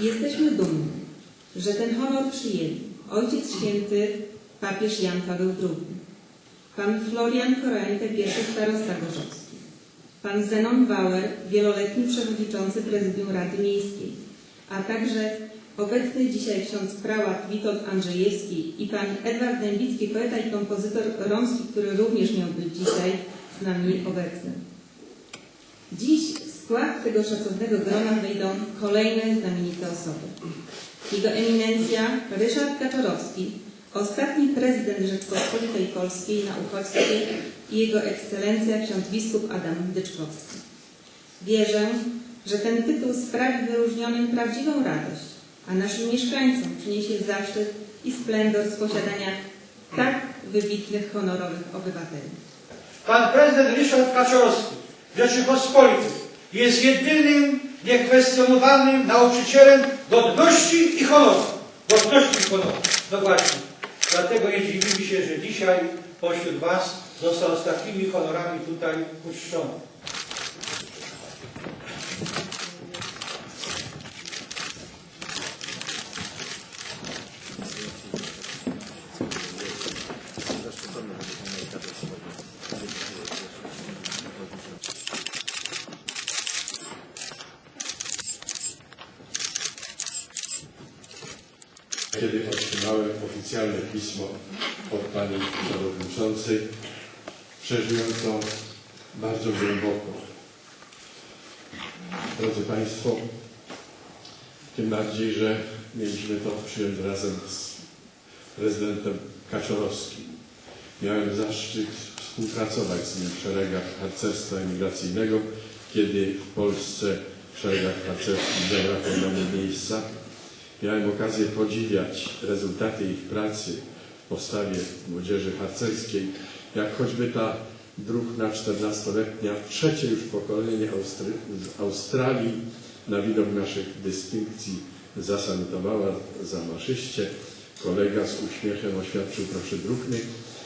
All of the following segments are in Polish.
Jesteśmy dumni, że ten honor przyjęli Ojciec Święty papież Jan Paweł II, pan Florian Korente, pierwszy starosta gorzowski, pan Zenon Bauer, wieloletni przewodniczący Prezydium Rady Miejskiej, a także obecny dzisiaj ksiądz prałat Witold Andrzejewski i pan Edward Dębicki, poeta i kompozytor romski, który również miał być dzisiaj z nami obecny. Dziś skład tego szacownego grona wejdą kolejne znamienite osoby. Jego eminencja Ryszard Kaczorowski, ostatni prezydent Rzeczpospolitej Polskiej na uchodźstwie i jego ekscelencja ksiądz biskup Adam Dyczkowski. Wierzę, że ten tytuł sprawi wyróżnionym prawdziwą radość, a naszym mieszkańcom przyniesie zaszczyt i splendor z posiadania tak wybitnych, honorowych obywateli. Pan prezydent Ryszard Kaczorowski Rzeczypospolitej jest jedynym niekwestionowanym nauczycielem godności i honoru. Godności i honoru. No właśnie. Dlatego nie dziwimy się, że dzisiaj pośród Was został z takimi honorami tutaj uczczony. Kiedy otrzymałem oficjalne pismo od Pani Przewodniczącej, przeżyłem to bardzo głęboko. Drodzy Państwo, tym bardziej, że mieliśmy to przyjąć razem z prezydentem Kaczorowskim. Miałem zaszczyt współpracować z nim w szeregach harcerstwa emigracyjnego, kiedy w Polsce w szeregach harcerskich zabrakło nam miejsca. Miałem okazję podziwiać rezultaty ich pracy w postawie młodzieży harcerskiej, jak choćby ta druhna 14-letnia, trzecie już pokolenie Austry z Australii na widok naszych dystynkcji zasalutowała zamaszyście. Kolega z uśmiechem oświadczył, proszę druhny,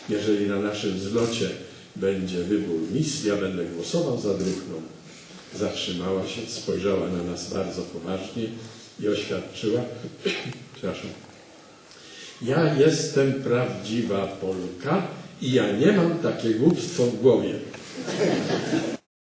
jeżeli na naszym zlocie będzie wybór misji, ja będę głosował za druhną. Zatrzymała się, spojrzała na nas bardzo poważnie i oświadczyła, przepraszam, ja jestem prawdziwa Polka i ja nie mam takie głupstwo w głowie.